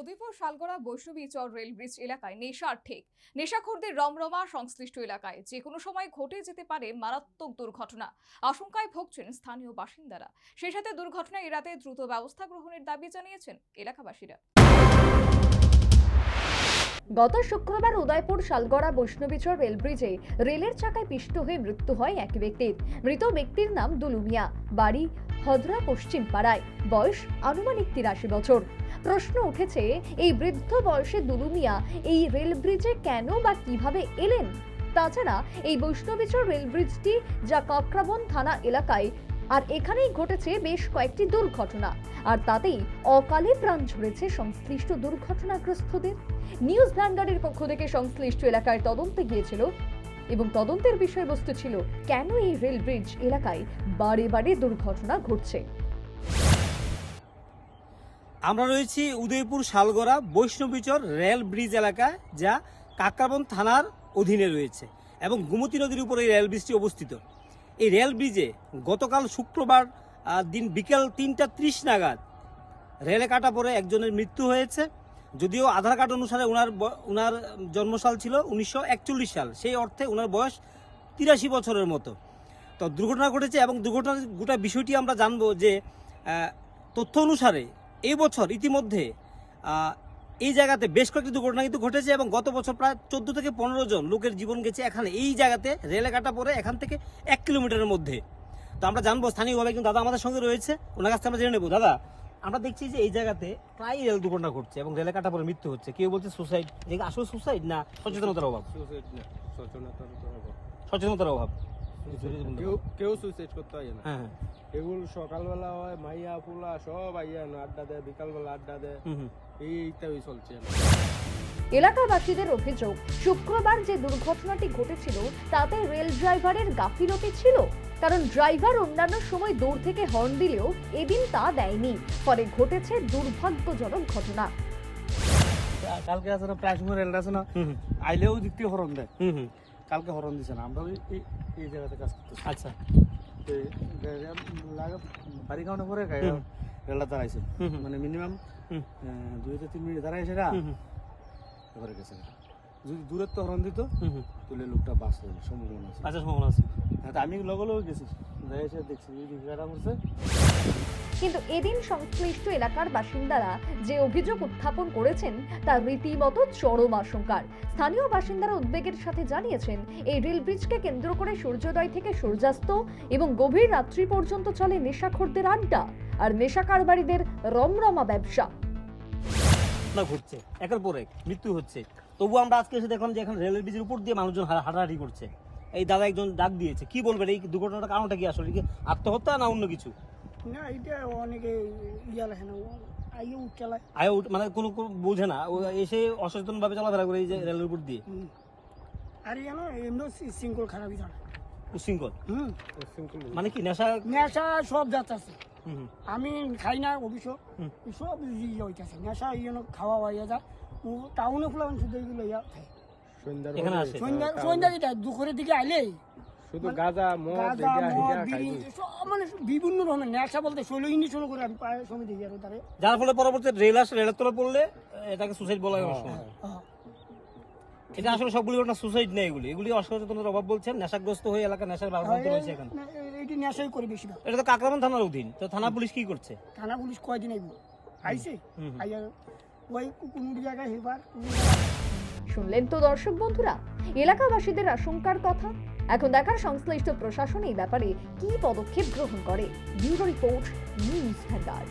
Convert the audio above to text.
Udaipur, Shalgara, Baishnabi Char rail bridge এলাকায় নেশার ঠেক নেশাখোরদের রমরমা সংশ্লিষ্ট এলাকায় যে কোনো সময় ঘটে যেতে পারে মারাত্মক দুর্ঘটনা। আশঙ্কায় ভুগছেন স্থানীয় বাসিন্দারা। সেই সাথে দুর্ঘটনা এড়াতে দ্রুত ব্যবস্থা গ্রহণের দাবি জানিয়েছেন এলাকাবাসীরা। গত শুক্রবার উদয়পুর, শালগড়া বৈষ্ণবীচর রেল ব্রিজে রেলের চাকায় পিষ্ট হয়ে মৃত্যু হয় এক ব্যক্তির। মৃত ব্যক্তির নাম দুলুমিয়া। বাড়ি হদরা পশ্চিম পাড়ায় বয়স আনুমানিক তিরাশি বছর। প্রশ্ন উঠেছে, এই বৃদ্ধ বয়সে দুলুমিয়া এই রেল ব্রিজে কেন বা কীভাবে এলেন? তাছাড়া এই বৈষ্ণবীচর রেল ব্রিজটি যা কাকরাবন থানা এলাকায়, আর এখানেই ঘটেছে বেশ কয়েকটি দুর্ঘটনা, আর তাতেই অকালে প্রাণ ঝরেছে সংশ্লিষ্ট দুর্ঘটনাগ্রস্তদের নিউজ ভ্যানগার্ডের পক্ষ থেকে সংশ্লিষ্ট এলাকায় তদন্তে গিয়েছিল, এবং তদন্তের বিষয়বস্তু ছিল, কেন এই রেল ব্রিজ এলাকায় বারে বারে দুর্ঘটনা ঘটছে? আমরা রয়েছি উদয়পুর শালগড়া বৈষ্ণবীচর রেল ব্রিজ এলাকায় যা কাকাবন থানার অধীনে রয়েছে এবং গোমতী নদীর উপর এই রেল ব্রিজটি অবস্থিত। এই রেল ব্রিজে গতকাল শুক্রবার দিন বিকেল তিনটা ত্রিশ নাগাদ রেলে কাটা পরে একজনের মৃত্যু হয়েছে। যদিও আধার কার্ড অনুসারে ওনার ওনার জন্মসাল ছিল উনিশশো একচল্লিশ সাল, সেই অর্থে ওনার বয়স তিরাশি বছরের মতো। তো দুর্ঘটনা ঘটেছে এবং দুর্ঘটনার গোটা বিষয়টি আমরা জানব যে তথ্য অনুসারে এই বছর ইতিমধ্যে এই জায়গাতে বেশ কয়েকটি দুর্ঘটনা কিন্তু ঘটেছে এবং গত বছর প্রায় চোদ্দ থেকে পনেরো জন লোকের জীবন গেছে এখানে। এই জায়গাতে রেলে কাটা পরে এখান থেকে এক কিলোমিটারের মধ্যে। তো আমরা জানব স্থানীয়ভাবে কিন্তু দাদা আমাদের সঙ্গে রয়েছে। ওনার কাছ থেকে আমরা জেনে নেব। দাদা আমরা দেখছি যে এই জায়গাতে প্রায় রেল দুর্ঘটনা ঘটছে এবং রেলে কাটা পরে মৃত্যু হচ্ছে। কেউ বলছে সুসাইড যে আসলে সুসাইড না সচেতনতার অভাব? সুইসাইড সচেতনতার অভাব। সচেতনতার অভাব। কেউ কেউ সুইসাইড করতে হয় না। হ্যাঁ হ্যাঁ। এগুলো সকালবেলা হয় মাইয়া পোলা সব আইয়া না আড্ডা দেয় বিকালবেলা আড্ডা দেয়। এইটাই চলছে। এলাকাবাসীদের অভিযোগ শুক্রবার যে দুর্ঘটনাটি ঘটেছিল তাতে রেল ড্রাইভারের গাফিলতি ছিল। কারণ ড্রাইভার অন্যান্য সময় দূর থেকে হর্ন দিলেও এদিন তা দেয়নি। ফলে ঘটেছে দুর্ভাগ্যজনক ঘটনা। কালকে আছে না প্রায় সময় রেলটা আছে না আইলেও দিক থেকে হরন দেয়। কালকে হরন দিছে না। আমরা এই এই জায়গাতে কাজ করতেছি। আচ্ছা। গাড়িটা বাড়ি খাওয়ানো পরে। রেলটা দাঁড়াইছে মানে মিনিমাম দুই থেকে তিন মিনিট দাঁড়াইছে না এবারে গেছে যদি দূরত্ব হরণ দিত। তাহলে লোকটা বাঁচতে সম্ভাবনা আছে। আচ্ছা সম্ভাবনা আছে। হ্যাঁ, তো আমি লগে লগে গেছি দেখছি যদি করছে কিন্তু এদিন সংশ্লিষ্ট এলাকার বাসিন্দারা যে অভিযোগ উত্থাপন করেছেন, তা রীতিমতো চরম আশঙ্কার। স্থানীয় বাসিন্দারা উদ্বেগের সাথে জানিয়েছেন, এই রেল ব্রিজকে কেন্দ্র করে সূর্যোদয় থেকে সূর্যাস্ত এবং গভীর রাত্রি পর্যন্ত চলে নেশাখোরদের আড্ডা আর নেশা কারবারিদের রমরমা ব্যবসা। না ঘটছে, একের পর মৃত্যু হচ্ছে। তবু আমরা আজকে এসে দেখলাম যে এখন রেলের ব্রিজের উপর দিয়ে মানুষজন হাঁটাহাঁটি করছে। এই দাদা একজন ডাক দিয়েছে, কি বলবেন? এই দুর্ঘটনাটার কারণটা কি আসলে? আত্মহত্যা না অন্য কিছু? না এটা অনেকে ইয়া লেখে না মানে কোনো বোঝে না। ও এসে অসচেতন ভাবে চলাফেরা করে এই যে রেলের উপর দিয়ে। আর জানো এমনি শৃঙ্খল খারাপই জানে উশৃঙ্খল হুম। মানে কি নেশা? নেশা সব আমি খাই না অবশ্য। হুম। সব ইয়ে হইতেছে। নেশা ইয়ে খাওয়া হইয়া যায়। ও টাউনে খোলা শুধু এগুলো ইয়া খায় সন্ধ্যার। সন্ধ্যা সন্ধ্যা দুপুরের দিকে আইলে শুধু গাঁজা মদ এটা এটা খাইবো সব মানে বিভিন্ন ধরনের নেশা বলতে ষোলো ইঞ্জেকশন করে আমি দেখি আর তারে যার ফলে পরবর্তী রেল আসে রেলের তলে পড়লে এটাকে সুসাইড বলা হয় সময়। হ্যাঁ। এটা আসলে সবগুলি ঘটনা সুসাইড নেই এগুলি। এগুলি অসচেতনতার অভাব বলছেন নেশাগ্রস্ত হয়ে এলাকা নেশার ব্যবহার রয়েছে এখানে। না, এ- এইটি নেশাই করে বেশিরভাগ। এটা তো কাকরামান থানার অধীন। তো থানা পুলিশ কি করছে? থানা পুলিশ কয়দিন আইব? আইছে। আইয়া ওই কোনো জায়গায় হেবার? শুনলেন তো দর্শক বন্ধুরা এলাকাবাসীদের আশঙ্কার কথা? এখন দেখার সংশ্লিষ্ট প্রশাসন এই ব্যাপারে কি পদক্ষেপ গ্রহণ করে? Bureau report news vanguard.